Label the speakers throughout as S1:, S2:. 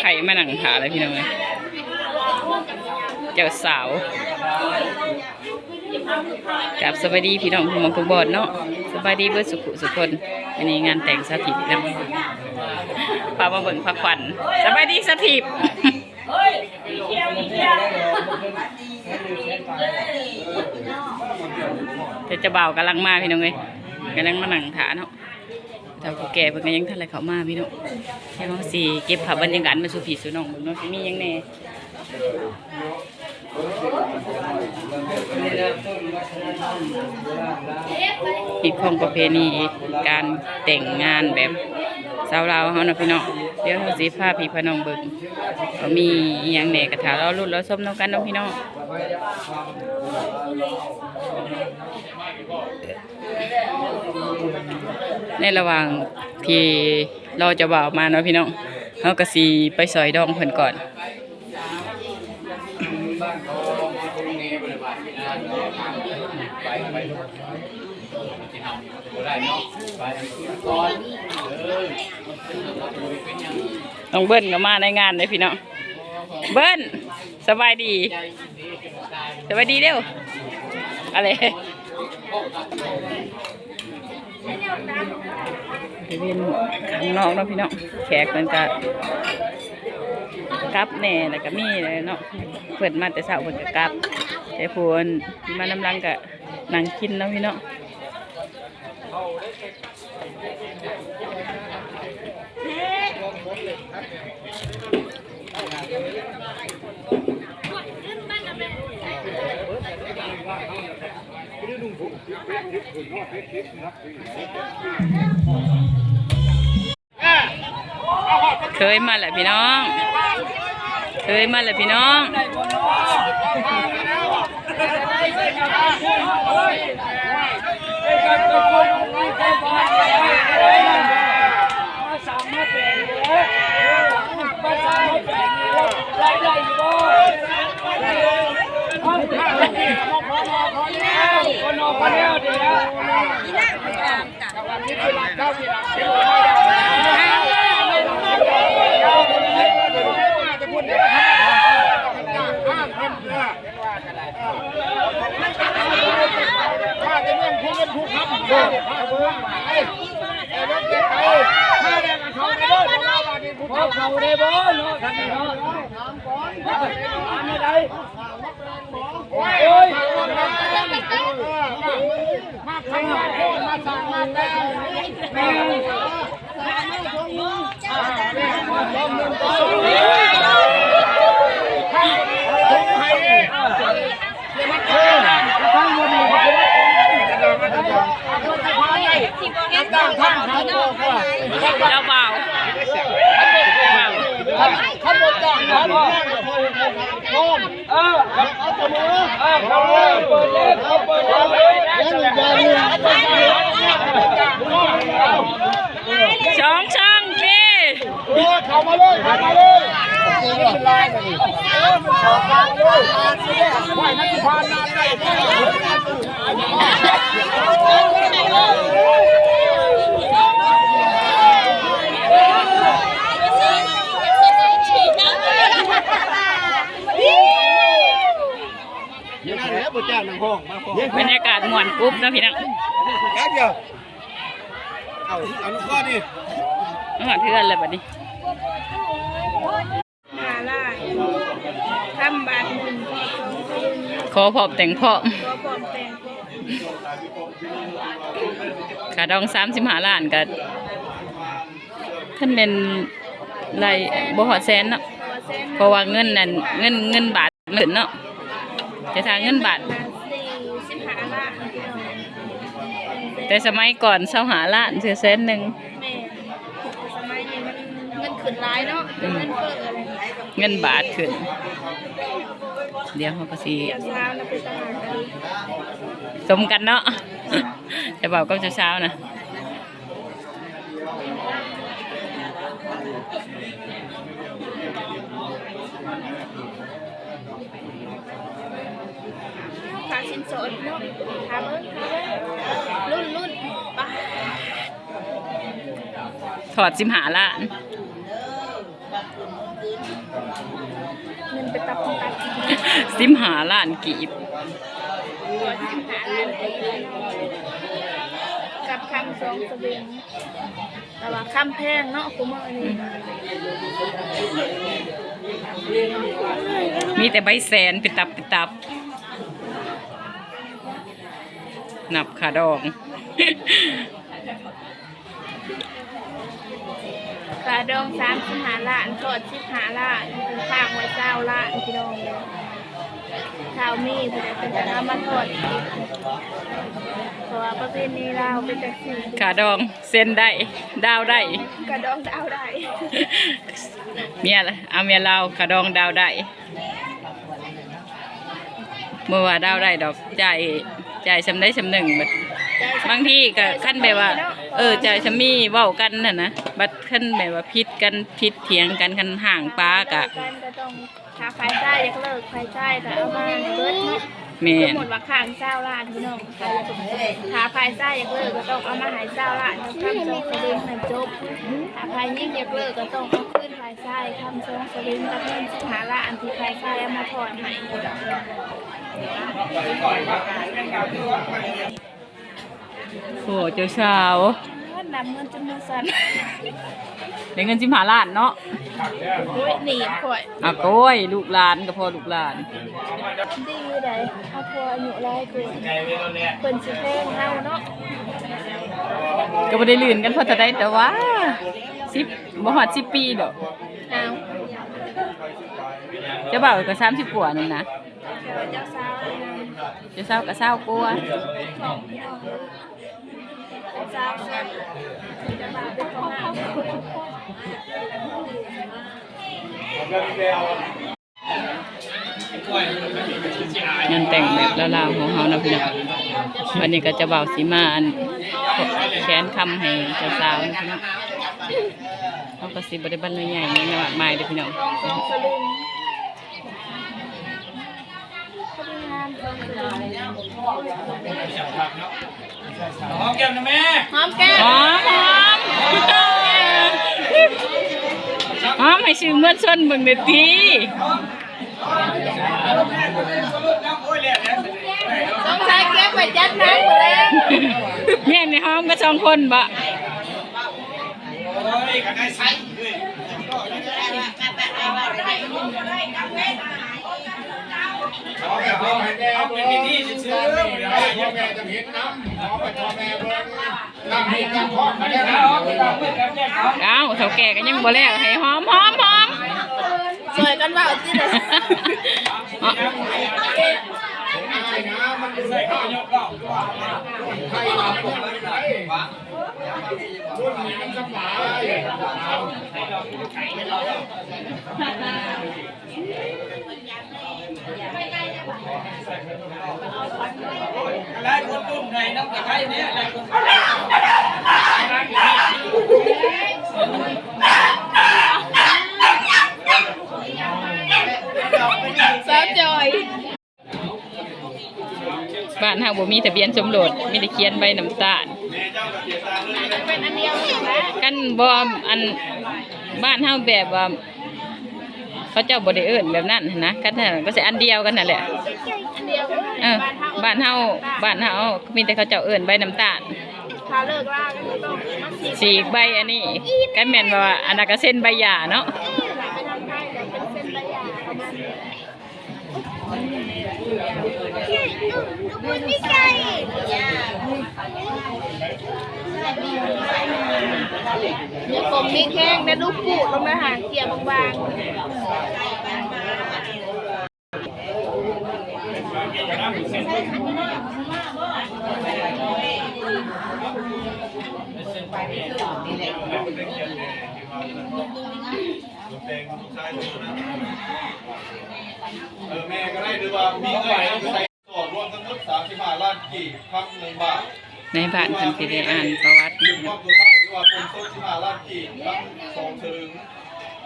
S1: ไข่มาหนังหาเลยพี่น้องเลยเจ้าสาวกับสวัสดีพี่น้องผู้มองผู้บอดเนาะสบายดีเบิดสุขุสุคนอันนี้งานแต่งสถิตนะพามาเบิ่งพักผ่อนสบายดีสถิตเดี๋ยวจะเบากำลังมาพี่น้องเลยกำลังมาหนังถาเนาะ ท่าผู้แก่เพิ่นก็ยังทันอะไรเขามาพี่น้องแค่ว่าสีเก็บภาพบรรยากาศมาสู่ผีสู่น้องเบิ่งเนาะสิมีหยังแน่ผิดของประเพณีการแต่งงานแบบสาวลาวเฮาเนาะพี่น้องเดี๋ยวเราสิพาพี่พน้องเบิ่งว่ามีอิหยังแหน่กระถาเราลุ้นเราส้มน้องกันเนาะพี่น้อง ในระหว่างที่เราจะบ่าวมาเนาะพี่น้องเราก็สีไปซอยดองเพิ่นก่อนน้องเบิ้ลก็มาในงานเลยพี่น้องเบิ้ลสบายดี สบายดีเด้วอะไร ไปเวียนข้างนอกเนาะพี่น้องแขกมันก็กลับแน่แล้วก็มีเลยเนาะเปิดมาแต่เช้าเปิดก็กลับแต่พวนมานำลังก็นั่งกินเนาะพี่น้องเเคยมาแหละพี่น้อง เคยมาแหละพี่น้อง
S2: เขา คนเดียวดีแล้ว ตั้งท่านท่านโลกว่า
S1: เจ้าบ่าว
S2: ขันบนจ้างนะพ่อโอมเออเอาเสมอเออเขาเปิดเลยเขาเปิดเลยยังอีกอย่างนึง
S1: ช่องช่องพี่
S2: โอ้เข้ามาเลยเข้ามาเลยเป็นลายเลยเข้ามาเลยไหวนักพานนานได้ยังไงแล้ว บุญจ้างนางห้องมาพ่อบ
S1: รรยากาศม่วนกรุ๊บเนาะพี่น้อง
S2: แค่เดียวเอาเอาลูกก้อนดิ
S1: มาหอดเทือนเลยบัดนี้
S3: มาล่าทำบาทหนึ่ง
S1: ขอพอบแต่งพ่อม
S3: ตัวปลอมแต่ง
S1: ขาดองสามสิบห้าล้านก็ท่านเป็นไรบ่หอดแสนเนาะ
S3: ตัวเส้น
S1: เพราะว่าเงินนั่นเงินเงินบาทเหมือนเนาะแต่ถ้าเงินบาท
S3: สี่สิบห้าล้าน
S1: แต่สมัยก่อนเสาหาล้านเสียแสนหนึ่ง
S3: แม่สมัยนี้มันเงินขึ้นร้ายเนาะเงินเฟ้ออะไร
S1: เงินบาทขึ้น เดี๋ยวเขาก็สิ
S3: เดี๋ยวเช้านะไปตลาดกัน
S1: สมกันเนาะจะบอกก็เช้าๆนะ
S3: ฝากสินสอดเนาะถามเอ้ย รุ่นรุ่นป้า
S1: ถอดสิมหาล้าน
S3: เงินไปตับตับ
S1: สิมหาล้านกีบ
S3: ตัวสิบหาล้านไปเลยกับคำสองสวิงแต่ว่าคำแพงเนาะคุณมื่อนี้
S1: มีแต่ใบแสนปิดตับปิดตับ นับขาดอง
S3: กระดองสามสิบหาล้านทอดสิบหาล้านเป็นข้างไว้เจ้าล้านพี่น้องเลยชาวมีผู้ใดเป็นจะนำมาทอดอีกเพราะว่าประเพณีเราวเป็นจังสี่
S1: ขาดองเส้นได้ดาวได้
S3: กระดองดาวได้
S1: เมียละเอาเมียเราขาดองดาวได้เมื่อว่าดาวได้ดอกจ่าย จ่ายสำได้สำหนึ่งบัดบางทีก็ขั้นแบบว่า เออจ่ายสำมีเว้ากันน่ะนะบัดขั้นแบบว่าพิดกันพิดเถียงกันคันห่างป้ากะ
S3: กันก็ต้องถ้าไฟใต้อยากเลิกไฟใต้ก็เอามาให้เบิดเนาะ
S1: แม่
S3: สม
S1: น
S3: มติว่าข้างเจ้าล้านพี่น้องใครถ้าไฟใต้อยากเลิกก็ต้องเอามาให้เจ้าล้านทำสองสลิงให้จบถ้าไฟยิ่งอยากเลิกก็ต้องเอาขึ้นไฟใต้ทำสองสลิงกับเงินสิบหาล้านที่ไฟใต้เอามาถอนให้
S1: โอ้เจ้าสาว
S3: นำเงินจำนวนสัน
S1: ได้เงินสิบห้าล้านเนาะ
S3: โอ้ยหนีข่อย
S1: อะโก้ยลูกหลานก็พอลูกหลาน
S3: ดีอยู่ไหนเอาพออายุไรเกินเป็นสิเพลงเฮาเนาะ
S1: ก็บ่ได้ลื่นกันพอจะได้แต่ว่าสิบบ่ฮอดสิบปีดอก
S3: เอา
S1: เจ้าบ่าวก็สามสิบกว่านึงนะ
S3: เจ้าสาว
S1: เจ้าสาวก็เศร้ากว่า
S3: เจ้าสาวงา
S1: นแต่งแบบลาวของเฮานะพี่น้องวันนี้ก็จะบ่าวสิมาอันแขนคำให้เจ้าสาวนะพี่น้องเขาก็สิบ่ได้บรรลุใหญ่นี่นะมากมายเด้อพี่น้อง
S3: สองสลึงเขาเป็นงานสองสลึง
S2: หอมแก้มนะแม่
S3: หอมแก้ม
S1: หอมหอมหอมให้ชื่อเมื่อนชนเบิ่งเด้อติ
S3: สองชายเก็บไว้จัดน้ำหมดแล้ว
S1: แม่นในหอมก็สองคนบ่
S2: โอ้ยกันได้ใช้ เลยเอาเป็นพิธีซื้อ
S4: พ่อแม่จะเห็นน้ำหอมไปพ่อแม่เบิ่งน้ำให้น้ำพ่อมาได้แล้
S2: เอา
S4: ว
S2: ไปลองเพื่อนกันแยกเขา
S1: เอ้าเฒ่าแก่ก็ยังบ่แล้วให้หอมหอมหอม
S3: สวยกันว่าที่ไหน
S1: อ๋ อ
S4: ไอ้น้ำมันดู
S2: ใส่เขายกเล่า
S4: ไราไม่ได้ไหนตุ้มันสบาย
S2: หลายคนตุ้มในน้ำตะไคร้เนี่ยหลายคน
S3: สาวจอย
S1: บ้านเฮาบ่มีทะเบียนสมรสมีแต่เขียนใบน้ำตาล
S3: เป็นอันเดียว
S1: กันบ่อันบ้านเฮาแบบว่าเขาเจ้าบ่ได้เอิ้นแบบนั้นนะกันนั่นก็สิอันเดียวกันนั่นแหละ
S3: อ
S1: อบ้านเฮาบ้านเฮามีแต่เขาเจ้าเอิ้นใบน้ำตาล
S3: ถ้าเลิกล่าก็ต้องมาสี
S1: สีกใบอันนี้กันแม่นว่าอันนั้นก็เส้นใบหย่าเนาะ
S3: ไปทำให้แต่เป็นเส้นระยะประมาณนี้มันไม่ใช่เดี๋ยวผมนี่แข้งแต่ลูกปูดลงมาหางเกียร์บางๆ
S5: เออแม่ก็ได้หรือว่ามีเงินใส่ต่อรวมทั้งหมดสามสิบห้าล้านกี่ครั้งหนึ่งบาท
S1: ในบ้านเพิ่นสิได้อ่านประวัติ
S5: ยืมความตัวเท่าหรือว่าเป็นต้นสิบห้าล้านกี่ครั้งสองถึง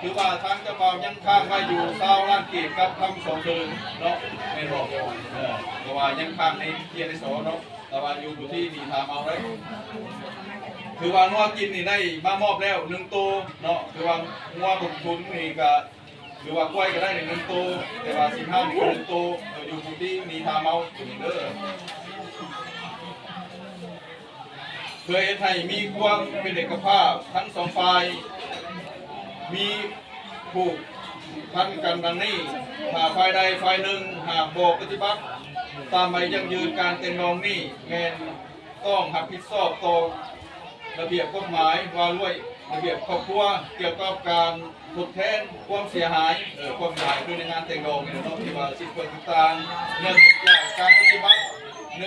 S5: หรือว่าทั้งเจ้าบ่าวยังค้างไว้อยู่เศร้าล้านกี่ครับครั้งสองถึงเนาะไม่บอกเออแต่ว่ายังค้างในเกียร์ในโสเนาะแต่ว่าอยู่ที่นี่ทำเอาได้คือว่างัวกินนี่ได้มามอบแล้วหนึ่งตัวเนาะคือว่างัวลงทุนนี่ก็หรือว่ากล้วยก็ได้หนึ่งตัวแต่ว่าสิบห้าหนึ่งตัวเอออยู่ผู้ที่มีทาเมาตัวนี้เด้อเพื่อให้ไทยมีความเป็นเอกภาพทั้งสองฝ่าย มีผูกพันกันดังนี้หากฝ่ายใดฝ่ายหนึ่งหากบอกปฏิบัติ ตามใบยังยืนการเต็นรองนี่แมนต้องรับผิดชอบต่อระเบียบกฎหมายว่าด้วยระเบียบครอบครัวเกี่ยวกับการทดแทนความเสียหายเออความเสียหายคือในงานแต่งรองเนี่ยเนาะที่ว่าสิทธิต่างๆเนื่องจากการปฏิบัติ